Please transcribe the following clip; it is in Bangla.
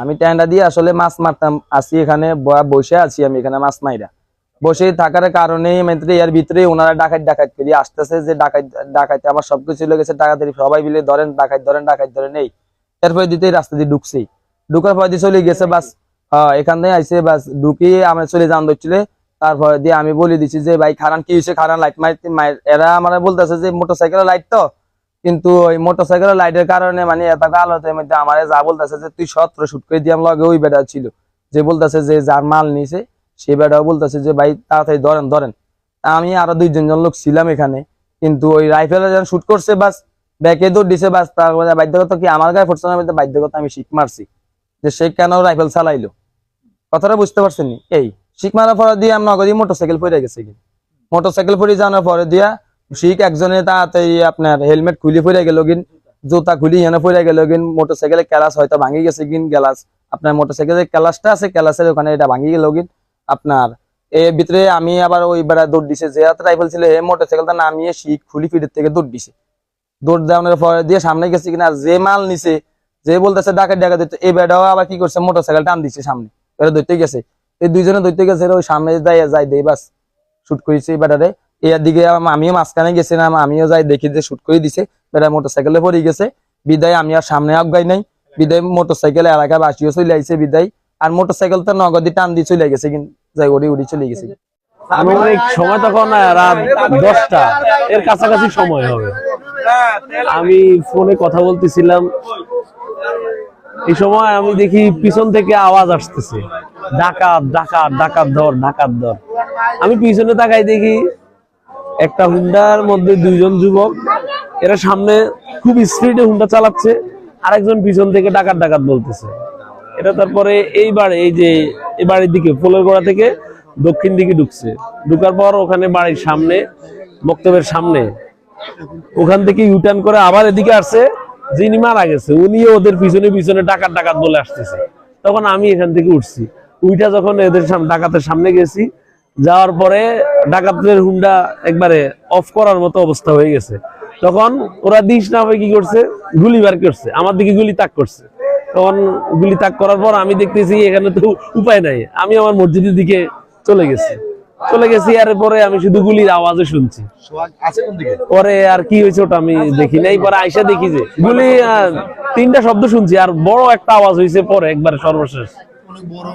আমি ট্যান্ডা দিয়ে আসলে মাছ মারতাম। আছি এখানে বসে আছি আমি এখানে মাছ মাইরা। বসে থাকার কারণে মানে এর ভিতরে ওনারা ডাকাত ডাকাত করে আসতেছে যে ডাকাত ডাকাইতে আমার সবকিছু চলে গেছে ডাকাতের সবাই মিলে ধরেন ডাকাত ধরেন ডাকাত ধরেন এই এরপরে দিতে রাস্তা দিয়ে ঢুকছি। ঢুকার পর দিয়ে চলে গেছে, বাস এখান থেকে আইসে বাস ঢুকি আমরা চলে যান ধরছিলে তারপর দিয়ে আমি বলে দিছি যে, ভাই, খারান কি হয়েছে? খারান লাইট মার- এরা আমার বলতেছে যে মোটরসাইকেলের লাইট তো? কিন্তু ওই মোটরসাইকেলের লাইটের কারণে মানে এত আলোতের মধ্যে আমার যা বলতেছে যে, তুই সত্র শুট করে দিয়াম লগে ওই বেটা ছিল। যে বলতেছে যে, যার মাল নিছে সে বেটাও বলতেছে যে, ভাই, তাড়াতাড়ি ধরেন ধরেন। আমি আরও দুইজন জন লোক ছিলাম এখানে, কিন্তু ওই রাইফেলে যখন শুট করছে, বাস ব্যাকে দৌড় দিছে, বাস তারপরে বাধ্যগত কি? আমার গায়ে ফুটছে না? বাধ্যগত, আমি শিখ মারছি। যে সে কেন রাইফেল চালাইলো? কথাটা বুঝতে পারছেন? এই, শিখ মারার পরে দিয়ে আমি নগদই মোটরসাইকেল পরে গেছে কি মোটরসাইকেল পরে যাওয়ার পরে দিয়া শিখ একজনে তাড়াতাড়ি আপনার হেলমেট খুলে পরে গেল, গিন জুতা খুলি এনে পরে গেল, গিন মোটরসাইকেলের ক্যালাস হয়তো ভাঙি গেছে, গিন গ্যালাস। আপনার মোটরসাইকেলের ক্যালাসটা আছে, ক্যালাসের ওখানে এটা ভাঙি গেল, গিন আপনার। এর ভিতরে আমি আবার ওই বেড়া দৌড় দিছে, যে রাইফেল ছিল হে মোটরসাইকেলটা নামিয়ে শিখ খুলি ফিটের থেকে দৌড় দিছে। দৌড় দেওয়ানোর পরে দিয়ে সামনে গেছে কিনা, যে মাল নিছে, যে বলতেছে ডাকা ডাকা দিতে এই বেড়াও আবার কি করছে মোটরসাইকেল টান দিছে সামনে। এরা ধরতে গেছে। এই দুইজনে ধরতে গেছে ওই সামনে যাই যাই দেই, বাস। শুট করেছে এই বেটারে এর দিকে আমিও মাঝখানে গেছিলাম, আমিও যাই দেখি যে শুট করে দিছে বেটা মোটরসাইকেলে পড়ে গেছে। বিদায়, আমি আর সামনে আগাই নাই। বিদায়, মোটরসাইকেল এলাকা বাসিও চলে আইছে বিদায়। আর মোটরসাইকেল তো নগদি টান দিয়ে চলে গেছে, কিন্তু উড়ি উড়ি চলে গেছে। আনুমানিক সময় তখন রাত দশটা। এর কাছাকাছি সময় হবে। আমি ফোনে কথা বলতেছিলাম। এই সময় আমি দেখি পিছন থেকে আওয়াজ আসতেছে। ডাকাত ডাকাত ডাকাত ধর ডাকাত ধর। আমি পিছনে তাকাই দেখি একটা হুন্ডার মধ্যে দুইজন যুবক, এরা সামনে খুব স্পিডে হুন্ডা চালাচ্ছে। আরেকজন পিছন থেকে ডাকাত ডাকাত বলতেছে। এটা তারপরে এইবার এই যে, এই বাড়ির দিকে, ফুলের গোড়া থেকে দক্ষিণ দিকে ঢুকছে। ঢুকার পর ওখানে বাড়ির সামনে বক্তব্যের সামনে, ওখান থেকে ইউটার্ন করে আবার এদিকে আসছে, যিনি মারা গেছে, উনিও ওদের পিছনে পিছনে ডাকাত ডাকাত বলে আসতেছে। তখন আমি এখান থেকে উঠছি। উইটা যখন এদের সামনে ডাকাতের সামনে গেছি, যাওয়ার পরে ডাকাতের হুন্ডা একবারে অফ করার মতো অবস্থা হয়ে গেছে। তখন ওরা দিস না হয়ে কি করছে? গুলি বার করছে। আমার দিকে গুলি তাক করছে। তখন গুলি তাক করার পর আমি দেখতেছি এখানে তো উপায় নাই। আমি আমার মসজিদের দিকে চলে গেছি। চলে গেছি আর পরে আমি শুধু গুলির আওয়াজও শুনছি। পরে আর কি হয়েছে ওটা আমি দেখি নাই পরে আইসা দেখি যে গুলি তিনটা শব্দ শুনছি আর বড় একটা আওয়াজ হয়েছে পরে একবার সর্বশেষ। অনেক বড়।